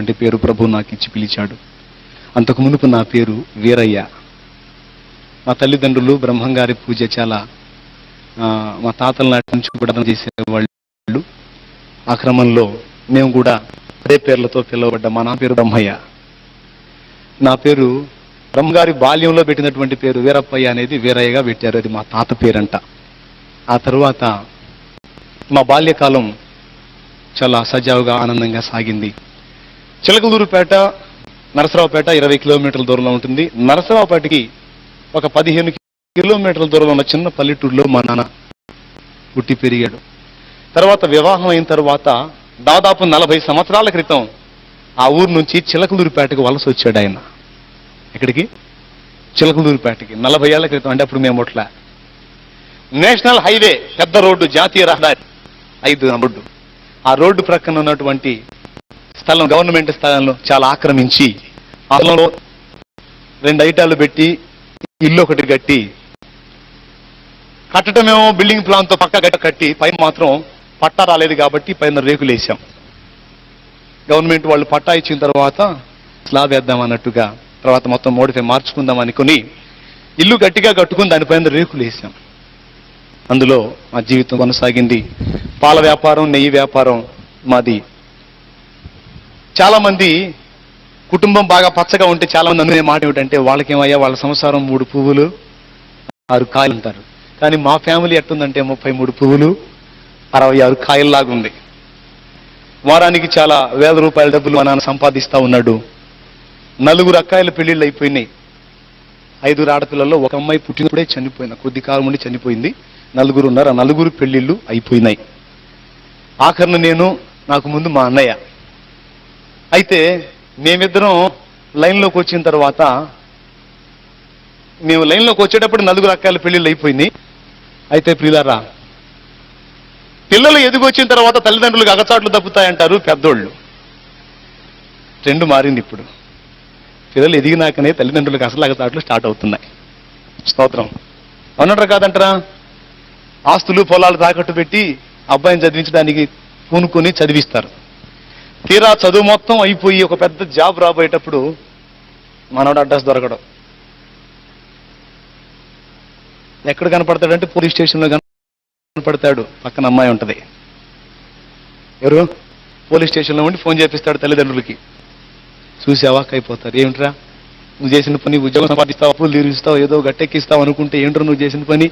అంటే పేరు ప్రభు నాకు ఇచ్చి పిలిచాడు. అంతకు మునుపు నా పేరు వీరయ్య. మా తల్లిదండ్రులు బ్రహ్మంగారి పూజ చాలా మా తాతల నాటి నుంచి కూడా చేసేవాళ్ళు. ఆ క్రమంలో మేము కూడా అదే పేర్లతో పిలువబడ్డ. మా నా పేరు బ్రహ్మయ్య. నా పేరు బ్రహ్మగారి బాల్యంలో పెట్టినటువంటి పేరు వీరప్పయ్య అనేది వీరయ్యగా పెట్టారు. అది మా తాత పేరంట. ఆ తరువాత మా బాల్యకాలం చాలా సజావుగా ఆనందంగా సాగింది. చిలకలూరుపేట నరసరావుపేట ఇరవై కిలోమీటర్ల దూరంలో ఉంటుంది. నరసరావుపేటకి ఒక పదిహేను కిలోమీటర్ల దూరంలో ఉన్న చిన్న పల్లెటూరులో మా నాన్న పుట్టి పెరిగాడు. తర్వాత వివాహం అయిన తర్వాత దాదాపు నలభై సంవత్సరాల క్రితం ఆ ఊరు నుంచి చిలకలూరుపేటకు వలస వచ్చాడు ఆయన. ఎక్కడికి? చిలకలూరుపేటకి. నలభై ఏళ్ళ క్రితం అంటే అప్పుడు మేము అట్లా నేషనల్ హైవే పెద్ద రోడ్డు జాతీయ రహదారి ఐదు రోడ్డు. ఆ రోడ్డు ప్రక్కన ఉన్నటువంటి స్థలం గవర్నమెంట్ స్థలంలో చాలా ఆక్రమించి ఆ స్థలంలో రెండు ఐటాలు పెట్టి ఇల్లు ఒకటి కట్టి కట్టడమేమో బిల్డింగ్ ప్లాన్తో పక్క గట్ట కట్టి పైన మాత్రం పట్టా రాలేదు కాబట్టి పైన రేకులు వేసాం గవర్నమెంట్ వాళ్ళు పట్టా ఇచ్చిన తర్వాత స్లాబ్ వేద్దాం అన్నట్టుగా తర్వాత మొత్తం మోడిఫై మార్చుకుందాం అనుకుని ఇల్లు గట్టిగా కట్టుకుని దానిపైన రేకులు వేసాం అందులో మా జీవితం కొనసాగింది. పాల వ్యాపారం నెయ్యి వ్యాపారం మాది. చాలా మంది కుటుంబం బాగా పచ్చగా ఉంటే చాలా మంది అనుకునే మాట ఏమిటంటే వాళ్ళకేమయ్యా వాళ్ళ సంసారం మూడు పువ్వులు ఆరు కాయలు అంటారు. కానీ మా ఫ్యామిలీ ఎట్టుందంటే ముప్పై మూడు పువ్వులు అరవై ఆరు కాయల్లాగా ఉంది. వారానికి చాలా వేల రూపాయల డబ్బులు మా నాన్న సంపాదిస్తా ఉన్నాడు. నలుగురు అక్కాయిల పెళ్ళిళ్ళు అయిపోయినాయి. ఐదుగురు ఆడపిల్లల్లో ఒక అమ్మాయి పుట్టినప్పుడే చనిపోయింది. కొద్ది కాలం ఉండి చనిపోయింది. నలుగురు ఉన్నారు? ఆ నలుగురు పెళ్ళిళ్ళు అయిపోయినాయి. ఆఖరిన నేను నాకు ముందు మా అన్నయ్య. అయితే మేమిద్దరం లైన్లోకి వచ్చిన తర్వాత మేము లైన్లోకి వచ్చేటప్పుడు నలుగురు అక్కల పెళ్ళిళ్ళు అయిపోయింది. అయితే ప్రియులారా పిల్లలు ఎదిగొచ్చిన తర్వాత తల్లిదండ్రులకు అగచాట్లు తప్పుతాయంటారు పెద్దోళ్ళు. ట్రెండ్ మారింది ఇప్పుడు. పిల్లలు ఎదిగినాకనే తల్లిదండ్రులకు అసలు అగచాట్లు స్టార్ట్ అవుతున్నాయి. స్తోత్రం. అవునంటారా కాదంటారా? ఆస్తులు పొలాలు తాకట్టు పెట్టి అబ్బాయిని చదివించడానికి పూనుకొని చదివిస్తారు. తీరా చదువు మొత్తం అయిపోయి ఒక పెద్ద జాబ్ రాబోయేటప్పుడు మనోడు అడ్రస్ దొరకడం. ఎక్కడ కనపడతాడంటే పోలీస్ స్టేషన్లో కనపడతాడు. పక్కన అమ్మాయి ఉంటుంది. ఎవరు? పోలీస్ స్టేషన్లో ఉండి ఫోన్ చేపిస్తాడు తల్లిదండ్రులకి. చూసావా? అయిపోతారు ఏమిట్రా? నువ్వు చేసిన పని ఉద్యోగం సంపాదిస్తావు అప్పులు తీరుస్తావు ఏదో గట్టెక్కిస్తావు అనుకుంటే ఏంట్రా నువ్వు చేసిన పని?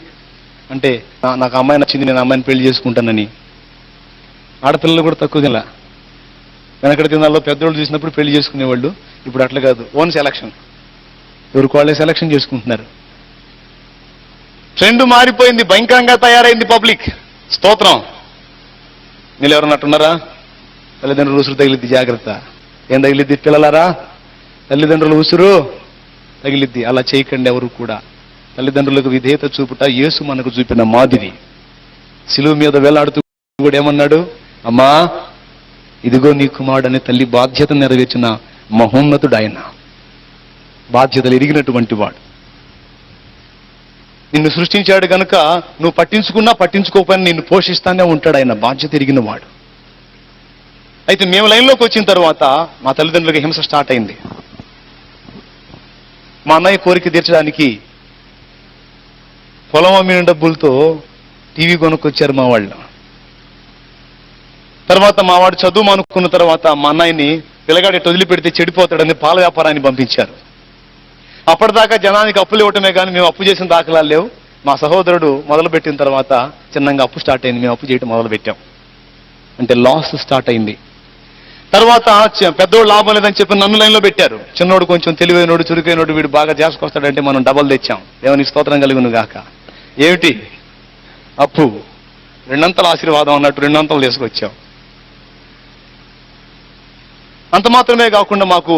అంటే "నా- నాకు అమ్మాయి నచ్చింది నేను అమ్మాయిని పెళ్ళి చేసుకుంటానని. ఆడపిల్లలు కూడా తక్కువ తినలా వెనకడ దినాల్లో పెద్దోళ్ళు చూసినప్పుడు పెళ్ళి చేసుకునేవాళ్ళు. ఇప్పుడు అట్లా కాదు. ఓన్ సెలక్షన్ ఎవరికి వాళ్ళే సెలక్షన్ చేసుకుంటున్నారు. ట్రెండ్ మారిపోయింది భయంకరంగా తయారైంది పబ్లిక్. స్తోత్రం. మీరు ఎవరన్నట్టున్నారా? తల్లిదండ్రులు ఉసురు తగిలిద్ది జాగ్రత్త. ఏం తగిలిద్ది? పిల్లలారా? తల్లిదండ్రులు ఉసురు తగిలిద్ది. అలా చేయకండి ఎవరు కూడా. తల్లిదండ్రులకు విధేయత చూపుట యేసు మనకు చూపిన మాదిరి. సిలువు మీద వేలాడుతూ కూడా ఏమన్నాడు? అమ్మా ఇదిగో నీ కుమారుడని తల్లి బాధ్యత నెరవేర్చిన మహోన్నతుడు ఆయన బాధ్యతలు ఎరిగినటువంటి వాడు. నిన్ను సృష్టించాడు గనుక నువ్వు పట్టించుకున్నా పట్టించుకోకపోయినా నిన్ను పోషిస్తానే ఉంటాడు ఆయన బాధ్యత ఎరిగిన వాడు. అయితే మేము లైన్లోకి వచ్చిన తర్వాత మా తల్లిదండ్రులకు హింస స్టార్ట్ అయింది. మా అన్నయ్య కోరిక తీర్చడానికి పొలం అమ్మిన డబ్బులతో టీవీ కొనుక్కొచ్చారు మా వాళ్ళు. తర్వాత మా వాడు చదువు మానుకున్న తర్వాత మా అన్నయ్యని పిల్లగాడి వదిలిపెడితే చెడిపోతాడని పాల వ్యాపారాన్ని పంపించారు. అప్పటిదాకా జనానికి అప్పులు ఇవ్వటమే కానీ మేము అప్పు చేసిన దాఖలాలు లేవు. మా సహోదరుడు మొదలుపెట్టిన తర్వాత చిన్నగా అప్పు స్టార్ట్ అయింది. మేము అప్పు చేయటం మొదలు పెట్టాం అంటే లాస్ స్టార్ట్ అయింది. తర్వాత పెద్దోడు లాభం లేదని చెప్పి నన్ను లైన్లో పెట్టారు. చిన్నోడు కొంచెం తెలివైనోడు చురుకైనోడు వీడు బాగా చేసుకొస్తాడంటే మనం డబల్ తెచ్చాం. దేవుని స్తోత్రం కలిగిన గాక. ఏమిటి? అప్పు. రెండంతల ఆశీర్వాదం అన్నట్టు రెండంతలు తీసుకొచ్చాం. అంత మాత్రమే కాకుండా మాకు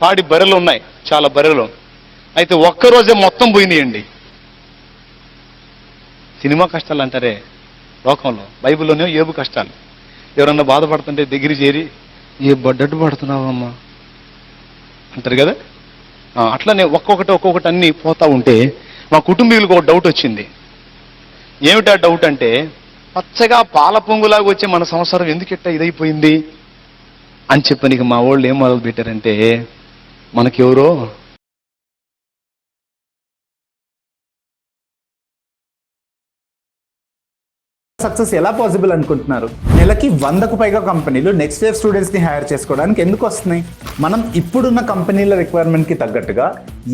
పాడి బర్రెలు ఉన్నాయి చాలా బర్రెలు. అయితే ఒక్కరోజే మొత్తం పోయినాయండి. సినిమా కష్టాలు అంటారే లోకంలో బైబిల్లోనే ఏబు కష్టాలు. ఎవరన్నా బాధపడుతుంటే దగ్గర చేరి ఏ బడ్డట్టు పడుతున్నావమ్మా? అంటారు కదా? అట్లనే ఒక్కొక్కటి ఒక్కొక్కటి అన్ని పోతా ఉంటే మా కుటుంబీకులకు ఒక డౌట్ వచ్చింది. ఏమిటా డౌట్ అంటే పచ్చగా పాల పొంగులాగా వచ్చే మన సంసారం ఎందుకు ఇట్ట ఇదైపోయింది? అని చెప్పనికి ఇక మా వాళ్ళు ఏం మొదలు పెట్టారంటే మనకెవరో సక్సెస్ ఎలా పాసిబుల్ అనుకుంటున్నారు? నెలకి వందకు పైగా కంపెనీలు నెక్స్ట్ వేవ్ స్టూడెంట్స్ని హైర్ చేసుకోవడానికి ఎందుకు వస్తున్నాయి? మనం ఇప్పుడున్న కంపెనీల రిక్వైర్మెంట్కి తగ్గట్టుగా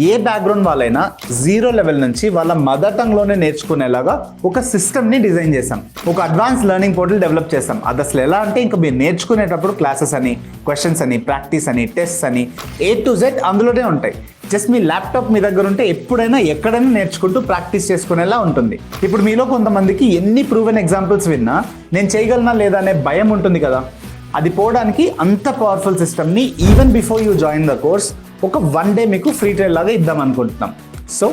ఏ బ్యాక్గ్రౌండ్ వాళ్ళైనా జీరో లెవెల్ నుంచి వాళ్ళ మదర్ టంగ్లోనే నేర్చుకునేలాగా ఒక సిస్టమ్ని డిజైన్ చేసాం ఒక అడ్వాన్స్ లెర్నింగ్ పోర్టల్ డెవలప్ చేసాం అది అసలు ఎలా అంటే ఇంకా మీరు నేర్చుకునేటప్పుడు క్లాసెస్ అని క్వశ్చన్స్ అని ప్రాక్టీస్ అని టెస్ట్ అని ఏ టు జెడ్ అందులోనే ఉంటాయి. జస్ట్ మీ ల్యాప్టాప్ మీ దగ్గర ఉంటే ఎప్పుడైనా ఎక్కడైనా నేర్చుకుంటూ ప్రాక్టీస్ చేసుకునేలా ఉంటుంది. ఇప్పుడు మీలో కొంతమందికి ఎన్ని ప్రూవెన్ ఎగ్జాంపుల్స్ విన్నా నేను చేయగలనా లేదా అనే భయం ఉంటుంది కదా. అది పోవడానికి అంత పవర్ఫుల్ సిస్టమ్ని even before you join the course ఒక వన్ డే మీకు ఫ్రీ ట్రైల్ లాగా ఇద్దాం అనుకుంటున్నాం. సో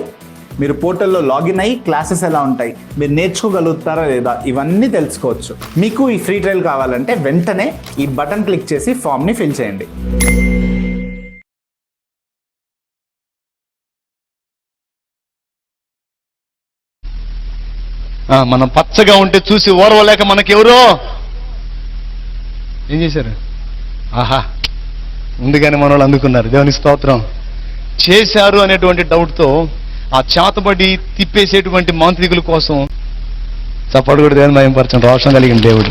మీరు పోర్టల్లో లాగిన్ అయ్యి క్లాసెస్ ఎలా ఉంటాయి? మీరు నేర్చుకోగలుగుతారా లేదా? ఇవన్నీ తెలుసుకోవచ్చు. మీకు ఈ ఫ్రీ ట్రైల్ కావాలంటే వెంటనే ఈ బటన్ క్లిక్ చేసి ఫామ్ని ఫిల్ చేయండి. మనం పచ్చగా ఉంటే చూసి ఓర్వలేక మనకెవరో? ఏం చేశారు? ఆహా ముందుగానే మన వాళ్ళు అందుకున్నారు. దేవుని స్తోత్రం. చేశారు అనేటువంటి డౌట్తో ఆ చేతబడి తిప్పేసేటువంటి మాంత్రికుల కోసం చప్పడు కూడా దేవుని మయంపరచం రోషం కలిగిన దేవుడు.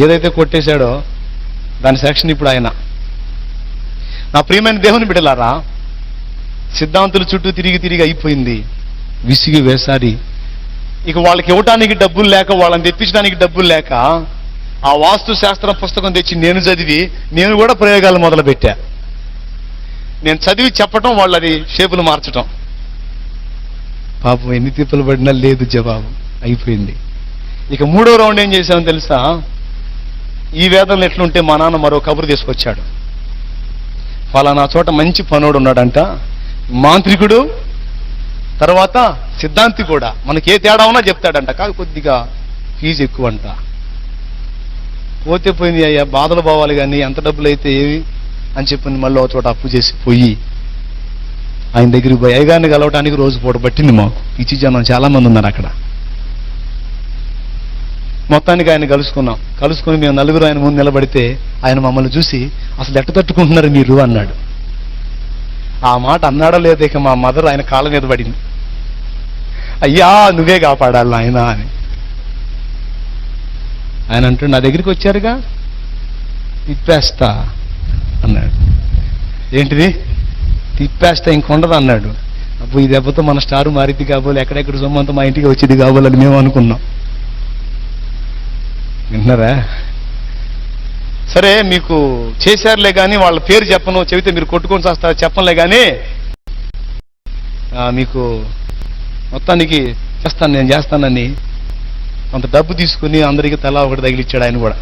ఏదైతే కొట్టేశాడో దాని సెక్షన్ ఇప్పుడు ఆయన. నా ప్రియమైన దేవుని బిడ్డలారా సిద్ధాంతుల చుట్టూ తిరిగి తిరిగి అయిపోయింది. విసిగి వేసారి ఇక వాళ్ళకి ఇవ్వటానికి డబ్బులు లేక వాళ్ళని తెప్పించడానికి డబ్బులు లేక ఆ వాస్తు శాస్త్ర పుస్తకం తెచ్చి నేను చదివి నేను కూడా ప్రయోగాలు మొదలు పెట్టా నేను చదివి చెప్పటం వాళ్ళది షేపులు మార్చటం. పాపం ఎన్ని తిప్పలు పడినా లేదు జవాబు. అయిపోయింది. ఇక మూడో రౌండ్ ఏం చేశామో తెలుసా? ఈ వేదనలు ఎట్లుంటే మా నాన్న మరో కబురు తీసుకొచ్చాడు. ఫలానా చోట మంచి పనోడు ఉన్నాడంట. మాంత్రికుడు తర్వాత సిద్ధాంతి కూడా మనకి ఏ తేడా ఉన్నా చెప్తాడంట. కాదు కొద్దిగా ఫీజు ఎక్కువ అంట పోతే పోయింది అయ్యా బాధలు పోవాలి కానీ ఎంత డబ్బులు అయితే ఏవి? అని చెప్పి మళ్ళీ ఒక చోట అప్పు చేసి పోయి ఆయన దగ్గరికి పోయి అయ్యగారిని కలవటానికి రోజు పూట పట్టింది మాకు. ఇచ్చి జనం చాలామంది ఉన్నారు అక్కడ. మొత్తానికి ఆయన కలుసుకున్నాం. కలుసుకుని మేము నలుగురు ఆయన ముందు నిలబడితే ఆయన మమ్మల్ని చూసి అసలు ఎట్ట తట్టుకుంటున్నారు మీరు? అన్నాడు. ఆ మాట అన్నాడో లేదో ఇక మా మదర్ ఆయన కాళ్ళ మీద పడింది. అయ్యా నువ్వే కాపాడాలి ఆయన అని. ఆయన అంటూ నా దగ్గరికి వచ్చారుగా? తిప్పేస్తా అన్నాడు. ఏంటిది? తిప్పేస్తా ఇంకొండదు అన్నాడు. అప్పుడు ఈ దెబ్బతో మన స్టార్ మారిద్ది కాబోలు ఎక్కడెక్కడ సొమ్మంతా మా ఇంటికి వచ్చేది అని మేము అనుకున్నాం. విన్నారా? సరే మీకు చేశారులే కానీ వాళ్ళ పేరు చెప్పను చెబితే మీరు కొట్టుకొని చేస్తారు చెప్పనులే కానీ మీకు మొత్తానికి చేస్తాను నేను చేస్తానని కొంత డబ్బు తీసుకుని అందరికీ తలా ఒకటి తగిలిచ్చాడు ఆయన కూడా.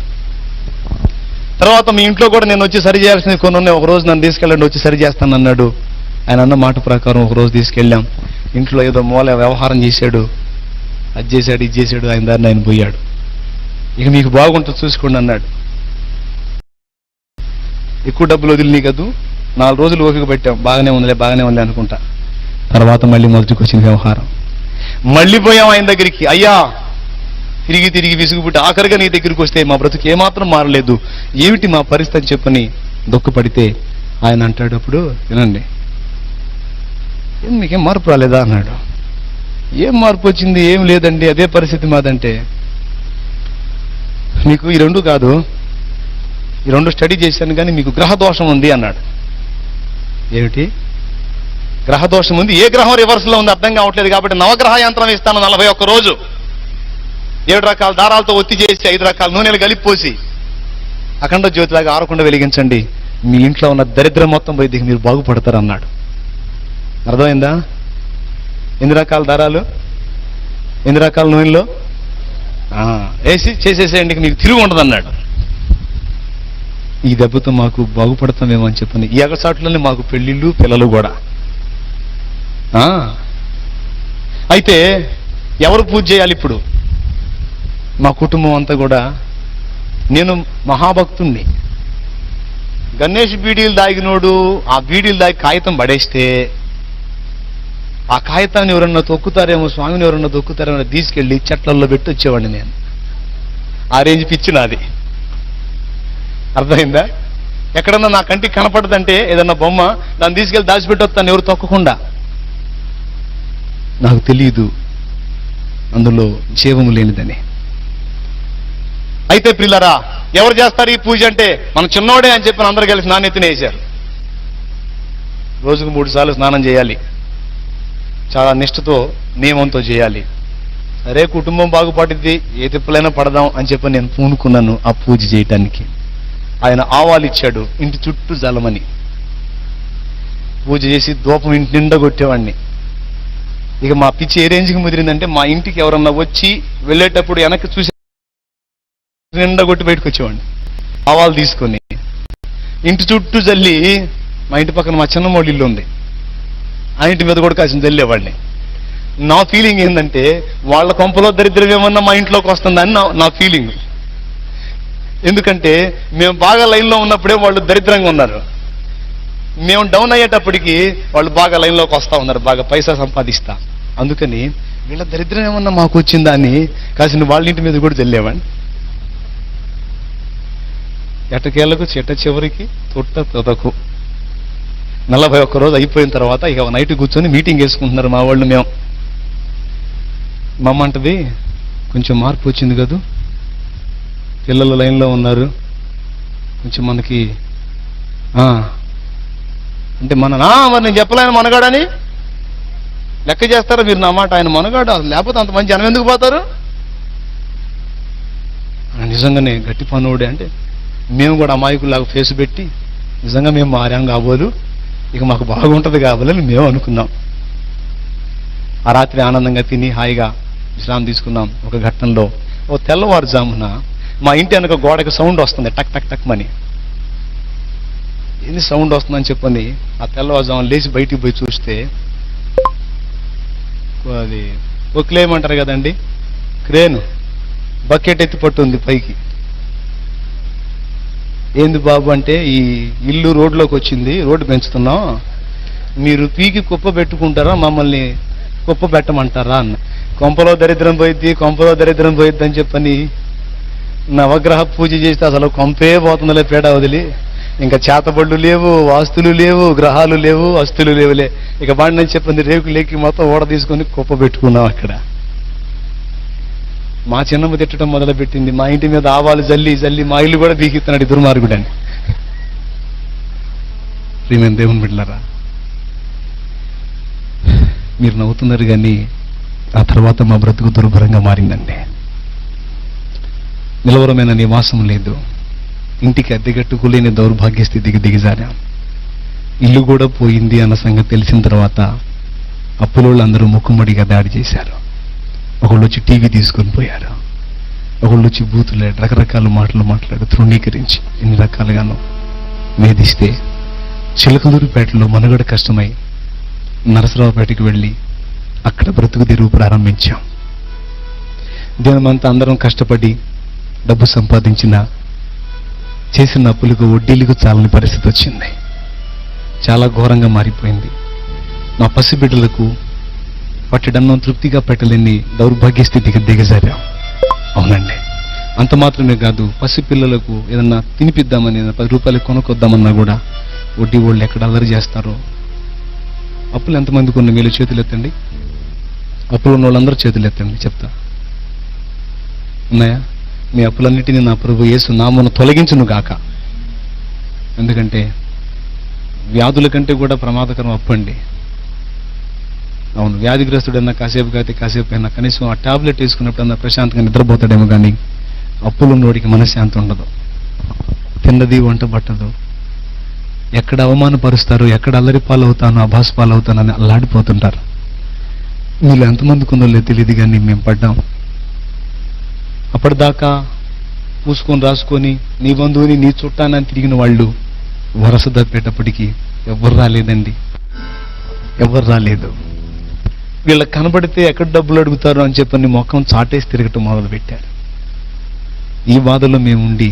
తర్వాత మీ ఇంట్లో కూడా నేను వచ్చి సరి చేయాల్సింది కొన్ని ఉన్నాయి ఒక రోజు నన్ను తీసుకెళ్ళండి వచ్చి సరి చేస్తాను అన్నాడు. ఆయన అన్న మాట ప్రకారం ఒక రోజు తీసుకెళ్ళాం. ఇంట్లో ఏదో మూల వ్యవహారం చేశాడు. అది చేశాడు ఇది చేశాడు ఆయన దారిని ఆయన పోయాడు. ఇక మీకు బాగుంటుంది చూసుకోండి అన్నాడు. ఎక్కువ డబ్బులు వదిలినాయి కదూ నాలుగు రోజులు ఓపిక పెట్టాం. బాగానే ఉందిలే బాగానే ఉంది అనుకుంటా. తర్వాత మళ్ళీ మొదటికి వచ్చిన వ్యవహారం. మళ్ళీ పోయాం ఆయన దగ్గరికి. అయ్యా తిరిగి తిరిగి విసుగుపుట్టి ఆఖరిగా నీ దగ్గరికి వస్తే మా బ్రతుకు ఏమాత్రం మారలేదు. ఏమిటి మా పరిస్థితి అని చెప్పని దుఃఖపడితే ఆయన అంటాడు అప్పుడు వినండి "ఏం మీకేం మార్పు రాలేదా? అన్నాడు. ఏం మార్పు వచ్చింది? ఏం లేదండి. అదే పరిస్థితి మాదంటే మీకు ఈ రెండు కాదు ఈ రెండు స్టడీ చేశాను కానీ మీకు గ్రహ దోషం ఉంది అన్నాడు. ఏమిటి? గ్రహ దోషం ఉంది. ఏ గ్రహం రివర్స్లో ఉంది అర్థం కావట్లేదు కాబట్టి నవగ్రహ యంత్రం ఇస్తాను నలభై ఒక్క రోజు. ఏడు రకాల దారాలతో ఒత్తి చేసి ఐదు రకాల నూనెలు కలిపిపోసి అఖండ జ్యోతిలాగా ఆరకుండా వెలిగించండి. మీ ఇంట్లో ఉన్న దరిద్రం మొత్తం పోయి మీరు బాగుపడతారు అన్నాడు అర్థమైందా? ఎన్ని రకాల దారాలు? ఎన్ని రకాల నూనెలు వేసి చేసేసేయండి మీకు తిరిగి ఉండదు అన్నాడు ఈ దెబ్బతో మాకు బాగుపడతామేమో అని చెప్పని ఈ ఎగసాట్లోనే మాకు పెళ్ళిళ్ళు పిల్లలు కూడా. అయితే ఎవరు పూజ చేయాలి ఇప్పుడు? మా కుటుంబం అంతా కూడా. నేను మహాభక్తుణ్ణి. గణేష్ బీడీలు దాగినోడు ఆ బీడీలు దాగి కాగితం పడేస్తే ఆ కాగితాన్ని ఎవరన్నా తొక్కుతారేమో స్వామిని ఎవరన్నా తొక్కుతారేమో తీసుకెళ్ళి చెట్లల్లో పెట్టి వచ్చేవాడిని నేను. ఆ రేంజ్ పిచ్చి నాది. అర్థమైందా? ఎక్కడన్నా నా కంటికి కనపడదంటే ఏదన్నా బొమ్మ దాన్ని తీసుకెళ్ళి దాచిపెట్టొస్తాను ఎవరు తొక్కకుండా. నాకు తెలియదు అందులో జీవము లేనిదని. అయితే పిల్లరా ఎవరు చేస్తారు ఈ పూజ అంటే? మన చిన్నోడే అని చెప్పి అందరు కలిసి నాణ్యతనే వేశారు రోజుకు మూడు సార్లు స్నానం చేయాలి. చాలా నిష్ఠతో నియమంతో చేయాలి. సరే కుటుంబం బాగుపడింది ఏ తిప్పలైనా పడదాం అని చెప్పి నేను పూనుకున్నాను ఆ పూజ చేయటానికి. ఆయన ఆవాలు ఇచ్చాడు ఇంటి చుట్టూ జలమని. పూజ చేసి దూపం ఇంటి నిండా కొట్టేవాడిని ఇక మా పిచ్చి ఏ రేంజ్కి ముదిరిందంటే మా ఇంటికి ఎవరన్నా వచ్చి వెళ్ళేటప్పుడు వెనక్కి చూసి నిండా కొట్టి బయటకు వచ్చేవాడిని ఆవాలు తీసుకొని. ఇంటి చుట్టూ జల్లి మా ఇంటి పక్కన మా చిన్నమోళ్ళ ఇల్లు ఉంది. ఆ ఇంటి మీద కూడా కాసిన జల్లేవాడిని నా ఫీలింగ్ ఏంటంటే వాళ్ళ కొంపలో దరిద్రం ఏమన్నా మా ఇంట్లోకి వస్తుందని నా నా ఫీలింగ్. ఎందుకంటే మేము బాగా లైన్లో ఉన్నప్పుడే వాళ్ళు దరిద్రంగా ఉన్నారు. మేము డౌన్ అయ్యేటప్పటికి వాళ్ళు బాగా లైన్లోకి వస్తూ ఉన్నారు బాగా పైసా సంపాదిస్తా. అందుకని వీళ్ళ దరిద్రం ఏమన్నా మాకు వచ్చిందా అని కాసిన వాళ్ళ ఇంటి మీద కూడా జల్లేవాడిని ఎటకేళ్ళకు చెట్ట చివరికి తొట్ట తొదకు. నలభై ఒక్క రోజు అయిపోయిన తర్వాత ఇక నైట్ కూర్చొని మీటింగ్ వేసుకుంటున్నారు మా వాళ్ళు మేము. మమ్మంటది కొంచెం మార్పు వచ్చింది కదా? పిల్లలు లైన్లో ఉన్నారు. కొంచెం మనకి అంటే మన నా మరి నేను చెప్పలేను మనగాడని. లెక్క చేస్తారా మీరు నా మాట? ఆయన మనగాడు లేకపోతే అంత మంచి జనం ఎందుకు పోతారు? నిజంగానే గట్టి పనుడే అంటే మేము కూడా అమాయకులాగా ఫేస్ పెట్టి నిజంగా మేము మారాం కాబోలు ఇక మాకు బాగుంటుంది కాబోలని మేము అనుకున్నాం. ఆ రాత్రి ఆనందంగా తిని హాయిగా విశ్రాంతి తీసుకున్నాం ఒక ఘట్టంలో. ఓ తెల్లవారుజామున మా ఇంటి వెనక గోడకి సౌండ్ వస్తుంది టక్ టక్ టక్ మని. ఏంది సౌండ్ వస్తుందని చెప్పని ఆ తెల్లవారుజాము లేచి బయటికి పోయి చూస్తే అది ఒక్లేమంటారు కదండి క్రేను. బకెట్ ఎత్తి పట్టుంది పైకి. ఏంది బాబు అంటే ఈ ఇల్లు రోడ్లోకి వచ్చింది రోడ్డు పెంచుతున్నాం. మీరు పీకి కుప్ప పెట్టుకుంటారా మమ్మల్ని కుప్ప పెట్టమంటారా? అన్న. కొంపలో దరిద్రం పోయిద్ది కొంపలో దరిద్రం పోయిద్ది అని చెప్పని నవగ్రహ పూజ చేస్తే అసలు కొంపే పోతుందిలే పేడ వదిలి. ఇంకా చేతబళ్ళు లేవు వాస్తులు లేవు గ్రహాలు లేవు అస్తులు లేవులే. ఇక బండి నేను చెప్పింది రేకు లేకి మొత్తం ఓడ తీసుకొని కుప్ప పెట్టుకున్నాం అక్కడ. మా చిన్నమ్మ తిట్టడం మొదలుపెట్టింది. మా ఇంటి మీద ఆవాలు జల్లి జల్లి మా ఇల్లు కూడా బీకిస్తున్నాడు ఈ దుర్మార్గుడని. ప్రియమైన దేవుని బిడ్డలారా మీరు నవ్వుతున్నారు కానీ ఆ తర్వాత మా బ్రతుకు దుర్భరంగా మారిందండి. నిలవరమైన నివాసం లేదు. ఇంటికి అద్దెగట్టుకోలేని దౌర్భాగ్య స్థితికి దిగజారా. ఇల్లు కూడా పోయింది అన్న సంగతి తెలిసిన తర్వాత అప్పులోళ్ళు అందరూ ముక్కుమడిగా దాడి చేశారు. ఒకళ్ళు వచ్చి టీవీ తీసుకొని పోయారు. ఒకళ్ళు వచ్చి బూతులు రకరకాల మాటలు మాట్లాడు తృణీకరించి ఎన్ని రకాలుగానో వేధిస్తే చిలకలూరుపేటలో మనుగడ కష్టమై నరసరావుపేటకి వెళ్ళి అక్కడ బ్రతుకు తెరువు ప్రారంభించాం. దీనిమంతా అందరం కష్టపడి డబ్బు సంపాదించిన చేసిన అప్పులకు వడ్డీలకు చాలని పరిస్థితి వచ్చింది. చాలా ఘోరంగా మారిపోయింది. మా పసిబిడ్డలకు పట్టడన్నం తృప్తిగా పెట్టలేని దౌర్భాగ్య స్థితికి దిగజారాం. అవునండి. అంత మాత్రమే కాదు పసిపిల్లలకు ఏదన్నా తినిపిద్దామని పది రూపాయలు కొనుక్కొద్దామన్నా కూడా వడ్డీ వాళ్ళు ఎక్కడ అల్లరి చేస్తారో? అప్పులు ఎంతమందికి ఉన్న వీళ్ళు చేతులు ఎత్తండి అప్పులు ఉన్న వాళ్ళందరూ చేతులు ఎత్తండి చెప్తా. ఉన్నాయా? మీ అప్పులన్నిటినీ నా ప్రభు యేసు నామను తొలగించును గాక. ఎందుకంటే వ్యాధుల కంటే కూడా ప్రమాదకరం అప్పండి. అవును వ్యాధిగ్రస్తుడన్నా కాసేపు కాతే కాసేపు అయినా కనీసం ఆ టాబ్లెట్ వేసుకున్నప్పుడన్నా ప్రశాంతంగా నిద్రపోతాడేమో కానీ అప్పులున్నోడికి మనశ్శాంతి ఉండదు. తిన్నది వంట పట్టదు. ఎక్కడ అవమానపరుస్తారు ఎక్కడ అల్లరి పాలవుతాను అభాస్ అని అల్లాడిపోతుంటారు. వీళ్ళు ఎంతమందికి ఉందో లేదు తెలియదు కానీ మేము పడ్డాం. అప్పటిదాకా పూసుకొని రాసుకొని నీ బంధువుని నీ చుట్టానని తిరిగిన వాళ్ళు వరస దప్పేటప్పటికీ ఎవ్వరు రాలేదండి. ఎవరు రాలేదు. వీళ్ళకి కనబడితే ఎక్కడ డబ్బులు అడుగుతారు అని చెప్పని మొఖం చాటేసి తిరగటం మొదలుపెట్టారు. ఈ బాధలో మేము ఉండి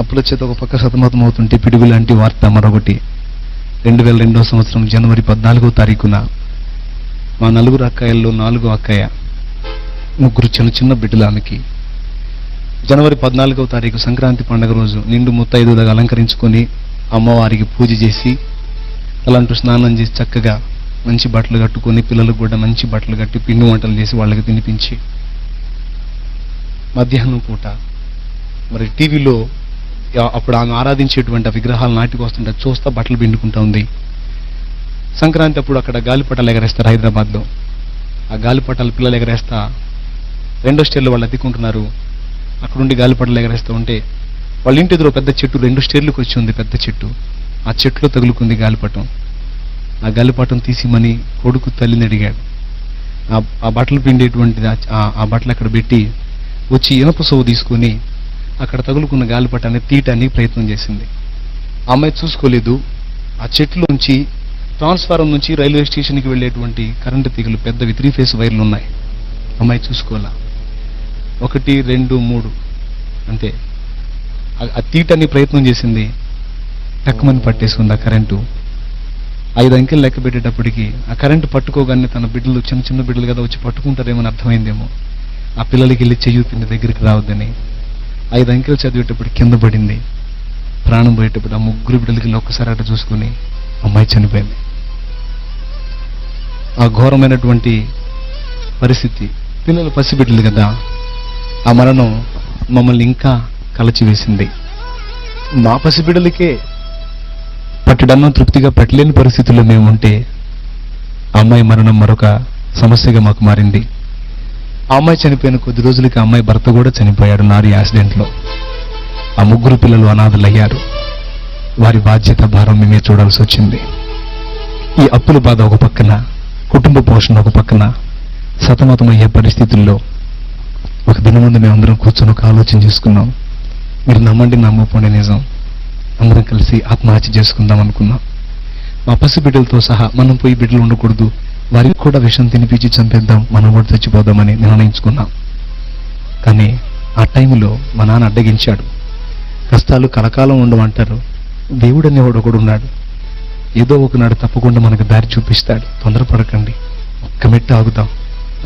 అప్పుల చేత ఒక పక్క సతమతం అవుతుంటే పిడుగు లాంటి వార్త మరొకటి. రెండు వేల రెండో సంవత్సరం జనవరి పద్నాలుగో తారీఖున మా నలుగురు అక్కాయల్లో నాలుగో అక్కయ్య ముగ్గురు చిన్న చిన్న బిడ్డలానికి జనవరి పద్నాలుగవ తారీఖు సంక్రాంతి పండుగ రోజు నిండు ముత్తైదులుగా అలంకరించుకొని అమ్మవారికి పూజ చేసి అలాంటి స్నానం చేసి చక్కగా మంచి బట్టలు కట్టుకొని పిల్లలకు కూడా మంచి బట్టలు కట్టి పిండి వంటలు చేసి వాళ్ళకి తినిపించి మధ్యాహ్నం పూట మరి టీవీలో అప్పుడు ఆమె ఆరాధించేటువంటి విగ్రహాలు నాటికి వస్తుంటే చూస్తా బట్టలు పిండుకుంటా ఉంది. సంక్రాంతి అప్పుడు అక్కడ గాలిపటాలు ఎగరేస్తారు హైదరాబాద్లో. ఆ గాలిపటాలు పిల్లలు ఎగరేస్తా రెండో స్టేర్లు వాళ్ళు అద్దెకుంటున్నారు. అక్కడుండి గాలిపడలు ఎగరేస్తూ ఉంటే వాళ్ళ ఇంటి ఎదురు పెద్ద చెట్టు రెండు స్టేర్లకు వచ్చి ఉంది పెద్ద చెట్టు. ఆ చెట్టులో తగులుకుంది గాలిపటం. ఆ గాలిపటం తీసిమని కొడుకు తల్లిని అడిగాడు. ఆ- ఆ బట్టలు పిండేటువంటిది ఆ- బట్టలు అక్కడ పెట్టి వచ్చి ఇనప సొవ్వు తీసుకొని అక్కడ తగులుకున్న గాలిపటాన్ని తీయటానికి ప్రయత్నం చేసింది. ఆ అమ్మాయి చూసుకోలేదు. ఆ చెట్టులోంచి ట్రాన్స్ఫారం నుంచి రైల్వే స్టేషన్కి వెళ్ళేటువంటి కరెంటు తీగలు పెద్దవి త్రీ ఫేస్ వైర్లు ఉన్నాయి. అమ్మాయి చూసుకోవాలా? ఒకటి రెండు మూడు. అంతే. ఆ- తీయటాన్ని ప్రయత్నం చేసింది. టక్కుమని పట్టేసుకుంది ఆ కరెంటు. ఐదు అంకెలు లెక్క పెట్టేటప్పటికి ఆ కరెంటు పట్టుకోగానే తన బిడ్డలు చిన్న చిన్న బిడ్డలు కదా వచ్చి పట్టుకుంటారేమో అని అర్థమైందేమో. ఆ పిల్లలకి వెళ్ళి చెయ్యూపింది దగ్గరికి రావద్దని. ఐదు అంకెలు చదివేటప్పుడు కింద పడింది. ప్రాణం పోయేటప్పుడు ఆ ముగ్గురు బిడ్డలకి ఒక్కసారి అటు చూసుకుని అమ్మాయి చనిపోయింది. ఆ ఘోరమైనటువంటి పరిస్థితి. పిల్లలు పసిబిడ్డలు కదా. ఆ మరణం మమ్మల్ని ఇంకా కలచివేసింది. మా పసిబిడ్డలకే పట్టడన్నం తృప్తిగా పెట్టలేని పరిస్థితుల్లో మేము ఉంటే అమ్మాయి మరణం మరొక సమస్యగా మాకు మారింది. ఆ అమ్మాయి చనిపోయిన కొద్ది రోజులకి అమ్మాయి భర్త కూడా చనిపోయాడు లారీ యాక్సిడెంట్లో. ఆ ముగ్గురు పిల్లలు అనాథలయ్యారు. వారి బాధ్యత భారం మేమే చూడాల్సి వచ్చింది. ఈ అప్పుల బాధ ఒక పక్కన కుటుంబ పోషణ ఒక పక్కన సతమతమయ్యే పరిస్థితుల్లో ఒక దినం ముందు మేమందరం కూర్చొని ఒక ఆలోచన చేసుకున్నాం. మీరు నమ్మండి నమ్మకపోండి నిజం. అందరం కలిసి ఆత్మహత్య చేసుకుందాం అనుకున్నాం. మా పసి బిడ్డలతో సహా మనం పోయి బిడ్డలు ఉండకూడదు. వారికి కూడా విషం తినిపించి చంపేద్దాం. మనం కూడా చచ్చిపోదామని నిర్ణయించుకున్నాం. కానీ ఆ టైంలో మా నాన్న అడ్డగించాడు. కష్టాలు కలకాలం ఉండమంటారు దేవుడు అనేవాడు ఒకడు ఉన్నాడు. ఏదో ఒకనాడు తప్పకుండా మనకు దారి చూపిస్తాడు. తొందరపడకండి. ఒక్క మెట్టు ఆగుదాం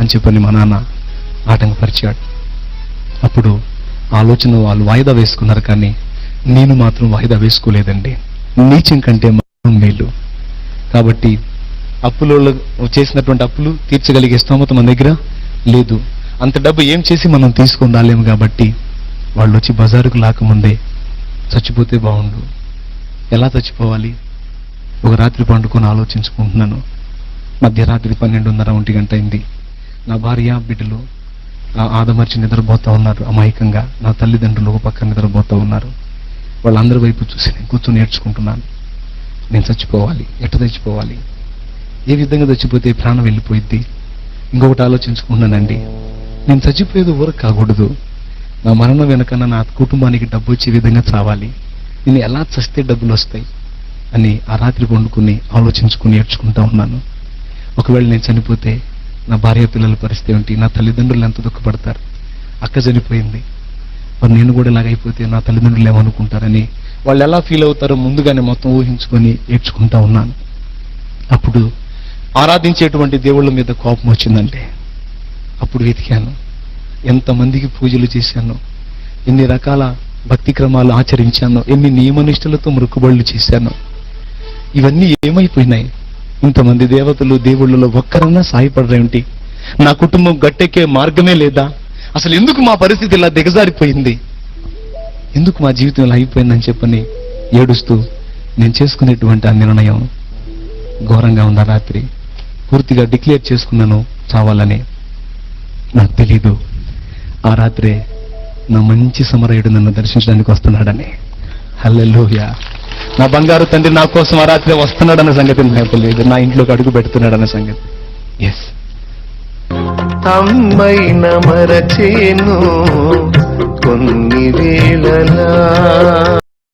అని చెప్పని మా నాన్న ఆటంకపరిచాడు. అప్పుడు ఆలోచన వాళ్ళు వాయిదా వేసుకున్నారు కానీ నేను మాత్రం వాయిదా వేసుకోలేదండి. నీచం కంటే మాత్రం మేలు. కాబట్టి అప్పులో చేసినటువంటి అప్పులు తీర్చగలిగే స్తోమత మన దగ్గర లేదు. అంత డబ్బు ఏం చేసి మనం తీసుకొని రాలేము కాబట్టి వాళ్ళు వచ్చి బజారుకు లాకముందే చచ్చిపోతే బాగుండు. ఎలా చచ్చిపోవాలి? ఒక రాత్రి పండుకొని ఆలోచించుకుంటున్నాను. మధ్యరాత్రి పన్నెండున్నర ఒంటి గంట అయింది. నా భార్య బిడ్డలు ఆదమర్చి నిద్రపోతూ ఉన్నారు అమాయకంగా. నా తల్లిదండ్రులు ఒక పక్కన నిద్రపోతూ ఉన్నారు. వాళ్ళందరి వైపు చూసి నేను కూర్చొని నేర్చుకుంటున్నాను నేను చచ్చిపోవాలి ఎట్ట చచ్చిపోవాలి? ఏ విధంగా చచ్చిపోతే ప్రాణం వెళ్ళిపోయిద్ది? ఇంకొకటి ఆలోచించుకున్నానండి నేను చచ్చిపోయేది ఊరకు కాకూడదు. నా మరణం వెనకన్నా నా కుటుంబానికి డబ్బు వచ్చే విధంగా చావాలి. నేను ఎలా చస్తే డబ్బులు వస్తాయి? అని ఆ రాత్రి వండుకుని ఆలోచించుకుని ఏడ్చుకుంటా ఉన్నాను. ఒకవేళ నేను చనిపోతే నా భార్య పిల్లల పరిస్థితి ఏమిటి? నా తల్లిదండ్రులు ఎంత దుఃఖపడతారు? అక్క చనిపోయింది. మరి నేను కూడా ఇలాగైపోతే నా తల్లిదండ్రులు ఏమనుకుంటారని వాళ్ళు ఎలా ఫీల్ అవుతారో ముందుగానే మొత్తం ఊహించుకొని ఏడ్చుకుంటా ఉన్నాను. అప్పుడు ఆరాధించేటువంటి దేవుళ్ళ మీద కోపం వచ్చిందంటే అప్పుడు వెతికాను. ఎంతమందికి పూజలు చేశాను? ఎన్ని రకాల భక్తి క్రమాలు ఆచరించాను? ఎన్ని నియమనిష్టలతో మృక్కుబళ్ళు చేశాను? ఇవన్నీ ఏమైపోయినాయి? ఇంతమంది దేవతలు దేవుళ్ళలో ఒక్కరన్నా సాయపడరేమిటి నా కుటుంబం గట్టెక్కే మార్గమే లేదా? అసలు ఎందుకు మా పరిస్థితి ఇలా దిగజారిపోయింది? ఎందుకు మా జీవితం ఇలా అయిపోయిందని చెప్పని ఏడుస్తూ నేను చేసుకునేటువంటి ఆ నిర్ణయం ఘోరంగా ఉంది రాత్రి. పూర్తిగా డిక్లేర్ చేసుకున్నాను చావాలని. నాకు తెలీదు. ఆ రాత్రే నా మంచి సమరయుడు నన్ను దర్శించడానికి వస్తున్నాడని. హల్లెలూయా. నా బంగారు తండ్రి నా కోసం ఆ రాత్రి వస్తున్నాడన్న సంగతి నాకు నా ఇంట్లోకి అడుగు పెడుతున్నాడన్న సంగతి. ఎస్ అమ్మైన మరచేను కొన్ని వేళలా